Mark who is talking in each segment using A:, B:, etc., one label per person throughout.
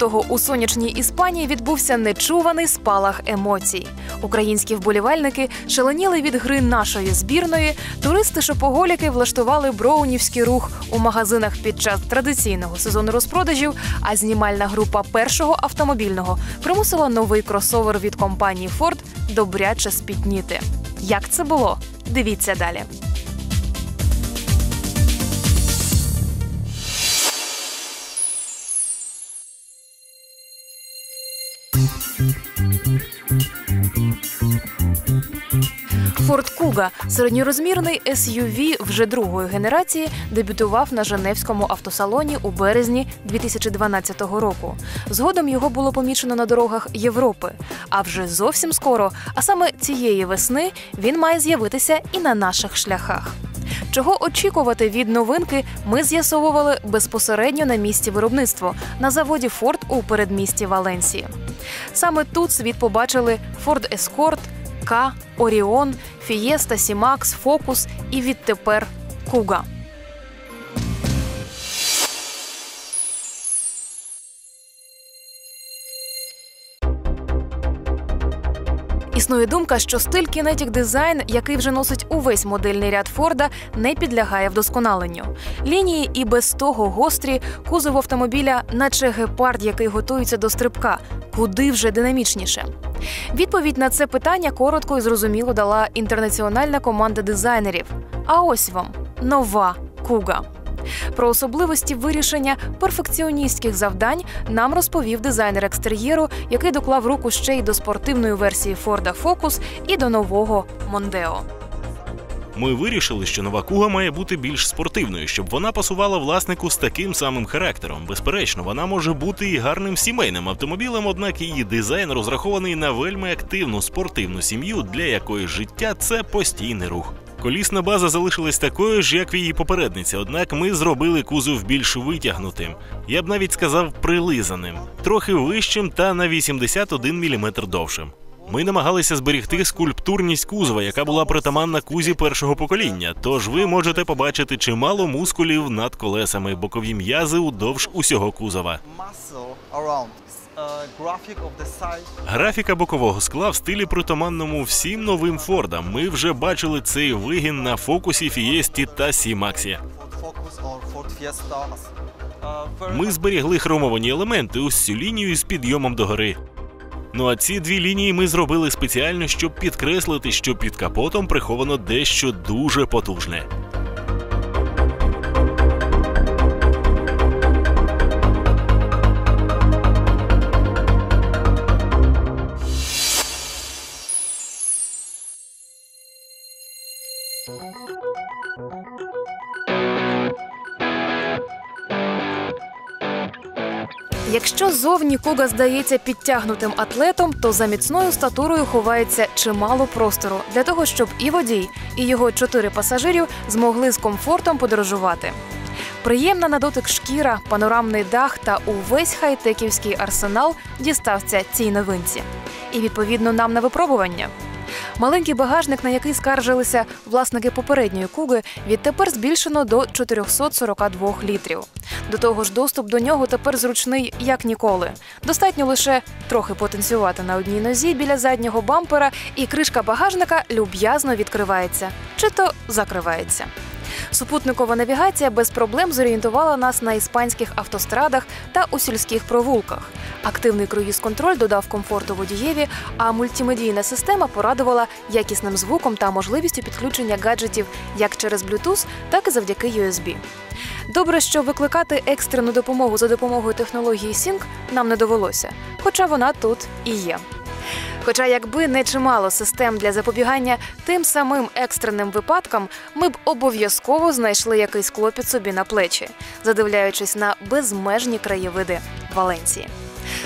A: Лютого у сонячній Іспанії відбувся нечуваний спалах емоцій. Українські вболівальники шаленіли від гри нашої збірної. Туристи шопоголіки влаштували броунівський рух у магазинах під час традиційного сезону розпродажів. А знімальна група першого автомобільного примусила новий кросовер від компанії Ford добряче спітніти. Як це було? Дивіться далі. Форд Куга середньорозмірний SUV вже другої генерації дебютував на Женевському автосалоні у березні 2012 року. Згодом його було помічено на дорогах Європи. А вже зовсім скоро, а саме цієї весни, він має з'явитися і на наших шляхах. Чого очікувати від новинки, ми з'ясовували безпосередньо на місці виробництва на заводі Форд у передмісті Валенсії. Саме тут світ побачили Ford Escort, К, Оріон, Фієста, Сімакс, Фокус і відтепер Куга. Існує думка, що стиль Kinetic Design, який вже носить увесь модельний ряд Форда, не підлягає вдосконаленню. Лінії і без того гострі, кузов автомобіля, наче гепард, який готується до стрибка, куди вже динамічніше. Відповідь на це питання коротко і зрозуміло дала інтернаціональна команда дизайнерів. А ось вам нова Куга. Про особливості вирішення перфекціоністських завдань нам розповів дизайнер екстер'єру, який доклав руку ще й до спортивної версії Форда Фокус і до нового Мондео.
B: Ми вирішили, що нова куга має бути більш спортивною, щоб вона пасувала власнику з таким самим характером. Безперечно, вона може бути і гарним сімейним автомобілем, однак її дизайн розрахований на вельми активну спортивну сім'ю, для якої життя це постійний рух. Колісна база залишилась такою ж, як в її попередниці, однак ми зробили кузов більш витягнутим. Я б навіть сказав прилизаним, трохи вищим та на 81 мм довшим. Ми намагалися зберігти скульптурність кузова, яка була притаманна кузі першого покоління. Тож ви можете побачити чимало мускулів над колесами, бокові м'язи удовж усього кузова.
C: Uh.
B: Графіка бокового скла в стилі притаманному всім новим Фордам. Ми вже бачили цей вигін на фокусі Фієсті та
C: Ford Fiesta. Uh,
B: Ми зберігли хромовані елементи ось цю лінію з підйомом догори. Ну а ці дві лінії ми зробили спеціально, щоб підкреслити, що під капотом приховано дещо дуже потужне.
A: Якщо зовні Куга здається підтягнутим атлетом, то за міцною статурою ховається чимало простору для того, щоб і водій, і його чотири пасажирів змогли з комфортом подорожувати. Приємна на дотик шкіра, панорамний дах та увесь хай-теківський арсенал дістався цій новинці. І відповідно нам на випробування. Маленький багажник, на який скаржилися власники попередньої куги, відтепер збільшено до 442 літрів. До того ж, доступ до нього тепер зручний як ніколи. Достатньо лише трохи потанцювати на одній нозі біля заднього бампера, і кришка багажника люб'язно відкривається чи то закривається. Супутникова навігація без проблем зорієнтувала нас на іспанських автострадах та у сільських провулках. Активний круїз-контроль додав комфорту водієві, а мультимедійна система порадувала якісним звуком та можливістю підключення гаджетів як через Bluetooth, так і завдяки USB. Добре, що викликати екстрену допомогу за допомогою технології Sync нам не довелося, хоча вона тут і є. Хоча, якби не чимало систем для запобігання тим самим екстреним випадкам, ми б обов'язково знайшли якийсь клопіт собі на плечі, задивляючись на безмежні краєвиди Валенції.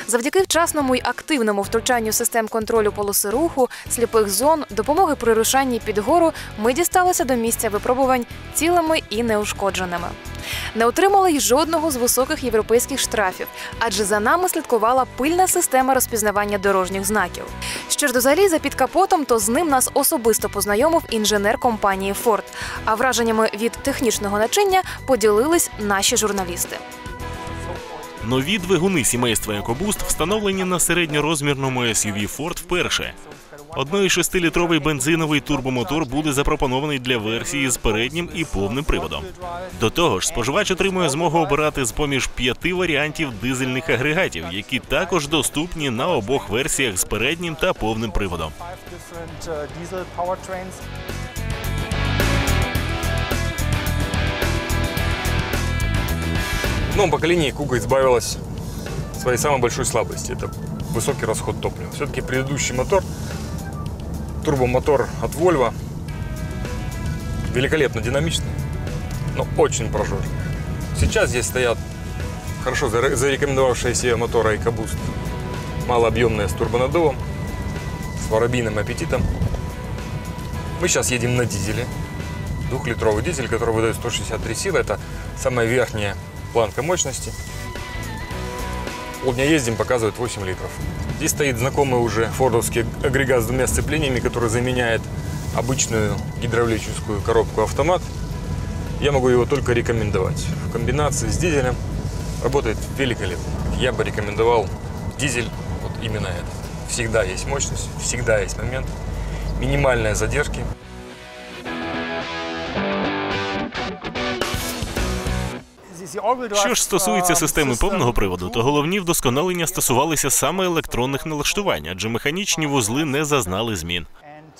A: Завдяки вчасному й активному втручанню систем контролю полоси руху, сліпих зон, допомоги при рушанні під гору, ми дісталися до місця випробувань цілими і неушкодженими. Не отримали й жодного з високих європейських штрафів, адже за нами слідкувала пильна система розпізнавання дорожніх знаків. Що ж до заліза під капотом, то з ним нас особисто познайомив інженер компанії Ford. А враженнями від технічного начиння поділились наші журналісти.
B: Нові двигуни сімейства EcoBoost встановлені на середньорозмірному SUV Ford вперше. 1,6-літровий бензиновий турбомотор буде запропонований для версії з переднім і повним приводом. До того ж, споживач отримує змогу обирати з поміж п'яти варіантів дизельних агрегатів, які також доступні на обох версіях з переднім та повним приводом.
D: five different uh, diesel powertrains.
E: В новом поколении Куга избавилась от своей самой большой слабости. Это высокий расход топлива. Все-таки предыдущий мотор, турбомотор от Volvo, великолепно динамичный, но очень прожорливый. Сейчас здесь стоят хорошо заре- зарекомендовавшие себе моторы EcoBoost. Малообъемные с турбонаддувом, с воробьиным аппетитом. Мы сейчас едем на дизеле. Двухлитровый дизель, который выдает 163 силы. Это самая верхняя планка мощности. Полдня ездим, показывает 8 литров. Здесь стоит знакомый уже фордовский агрегат с двумя сцеплениями, который заменяет обычную гидравлическую коробку автомат. Я могу его только рекомендовать. В комбинации с дизелем работает великолепно. Я бы рекомендовал дизель вот именно это. Всегда есть мощность, всегда есть момент, минимальные задержки.
B: Що ж стосується
D: um,
B: системи повного приводу, то головні вдосконалення стосувалися саме електронних налаштувань, адже механічні вузли не зазнали змін.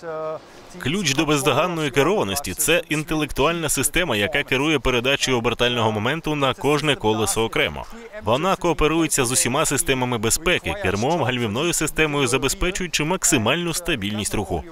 D: uh,
B: Ключ до бездоганної керованості це інтелектуальна система, яка керує передачею обертального моменту на кожне колесо окремо. Вона кооперується з усіма системами безпеки, кермом, гальмівною системою, забезпечуючи максимальну стабільність руху.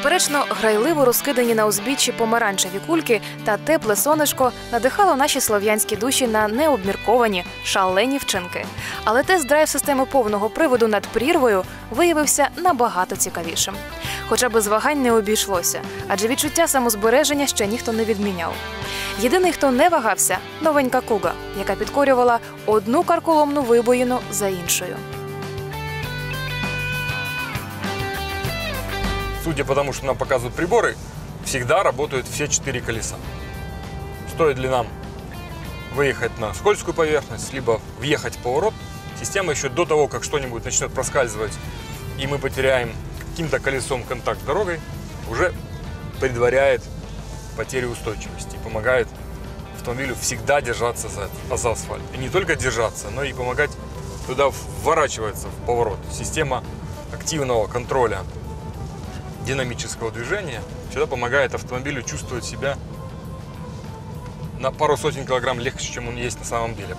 A: Безперечно, грайливо розкидані на узбіччі помаранчеві кульки та тепле сонечко надихало наші слов'янські душі на необмірковані шалені вчинки. Але тест-драйв системи повного приводу над прірвою виявився набагато цікавішим. Хоча без вагань не обійшлося, адже відчуття самозбереження ще ніхто не відміняв. Єдиний, хто не вагався, новенька куга, яка підкорювала одну карколомну вибоїну за іншою.
E: Судя по тому, что нам показывают приборы, всегда работают все четыре колеса. Стоит ли нам выехать на скользкую поверхность, либо въехать в поворот, система еще до того, как что-нибудь начнет проскальзывать, и мы потеряем каким-то колесом контакт с дорогой, уже предваряет потерю устойчивости и помогает автомобилю всегда держаться за, за асфальт. И не только держаться, но и помогать туда вворачиваться в поворот. Система активного контроля динамического движения всегда помогает автомобилю чувствовать себя на пару сотен килограмм легче, чем он есть на самом деле.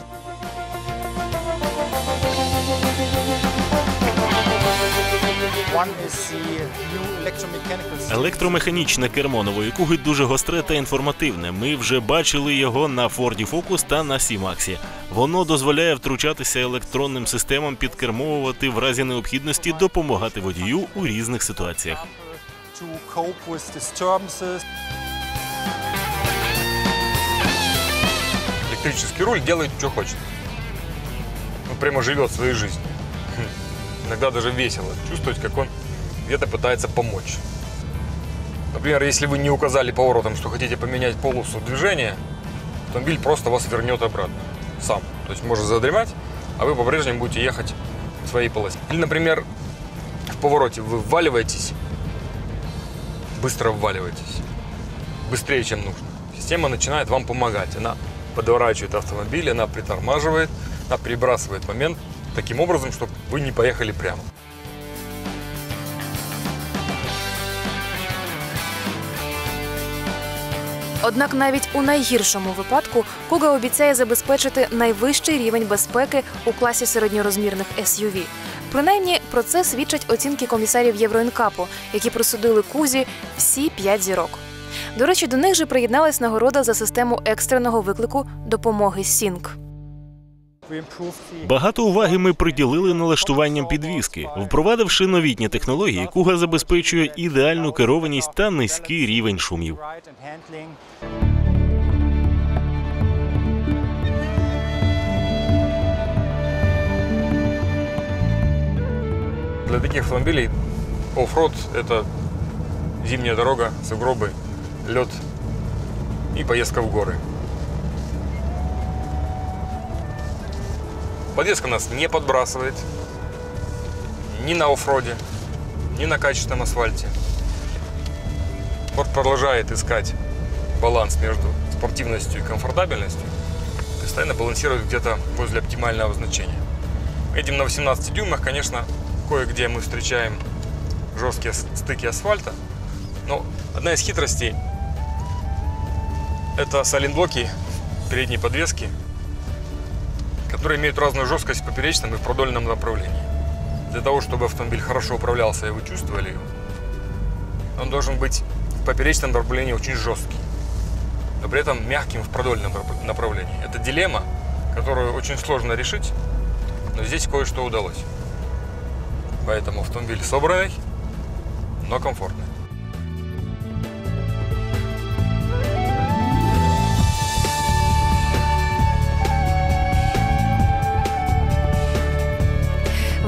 B: Електромеханічне кермо нової куги дуже гостре та інформативне. Ми вже бачили його на Форді Фокус та на Сімаксі. Воно дозволяє втручатися електронним системам, підкермовувати в разі необхідності, допомагати водію у різних ситуаціях.
D: To cope with disturbances.
E: Электрический руль делает, что хочет. Он прямо живет своей жизнью. Иногда даже весело чувствовать, как он где-то пытается помочь. Например, если вы не указали поворотом, что хотите поменять полосу движения, автомобиль просто вас вернет обратно. Сам. То есть может задремать, а вы по-прежнему будете ехать в своей полосе. Или, например, в повороте вы вваливаетесь, быстро вваливаетесь, быстрее, чем нужно. Система начинает вам помогать. Она подворачивает автомобиль, она притормаживает, она перебрасывает момент таким образом, чтобы вы не поехали прямо.
A: Однак навіть у найгіршому випадку Куга обіцяє забезпечити найвищий рівень безпеки у класі середньорозмірних SUV. Принаймні про це свідчать оцінки комісарів Євроінкапу, які присудили кузі всі п'ять зірок. До речі, до них же приєдналась нагорода за систему екстреного виклику допомоги Сінк.
B: Багато уваги ми приділили налаштуванням підвіски. Впровадивши новітні технології, куга забезпечує ідеальну керованість та низький рівень шумів.
E: Для таких автомобилей оффроуд – это зимняя дорога, сугробы, лед и поездка в горы. Подвеска нас не подбрасывает ни на оффроде, ни на качественном асфальте. Форд продолжает искать баланс между спортивностью и комфортабельностью, постоянно балансирует где-то возле оптимального значения. Этим на 18 дюймах, конечно, кое-где мы встречаем жесткие стыки асфальта, но одна из хитростей – это сайлентблоки передней подвески, которые имеют разную жесткость в поперечном и в продольном направлении. Для того, чтобы автомобиль хорошо управлялся и вы чувствовали его, он должен быть в поперечном направлении очень жесткий, но при этом мягким в продольном направ- направлении. Это дилемма, которую очень сложно решить, но здесь кое-что удалось. Поэтому автомобиль собранный, но комфортный.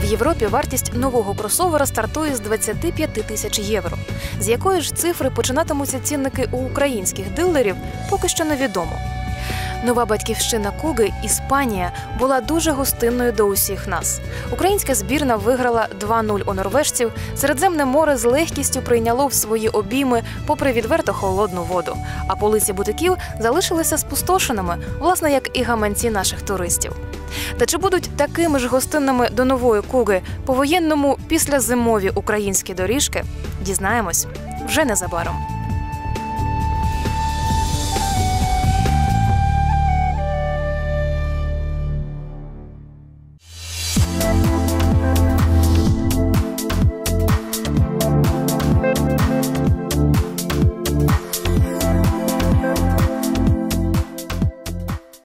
A: В Європі вартість нового кросовера стартує з 25 тисяч євро. З якої ж цифри починатимуться цінники у українських дилерів, поки що невідомо. Нова батьківщина Куги, Іспанія, була дуже гостинною до усіх нас. Українська збірна виграла 2-0 у норвежців. Середземне море з легкістю прийняло в свої обійми, попри відверто холодну воду. А полиці бутиків залишилися спустошеними, власне, як і гаманці наших туристів. Та чи будуть такими ж гостинними до нової куги по воєнному післязимові українські доріжки? Дізнаємось вже незабаром.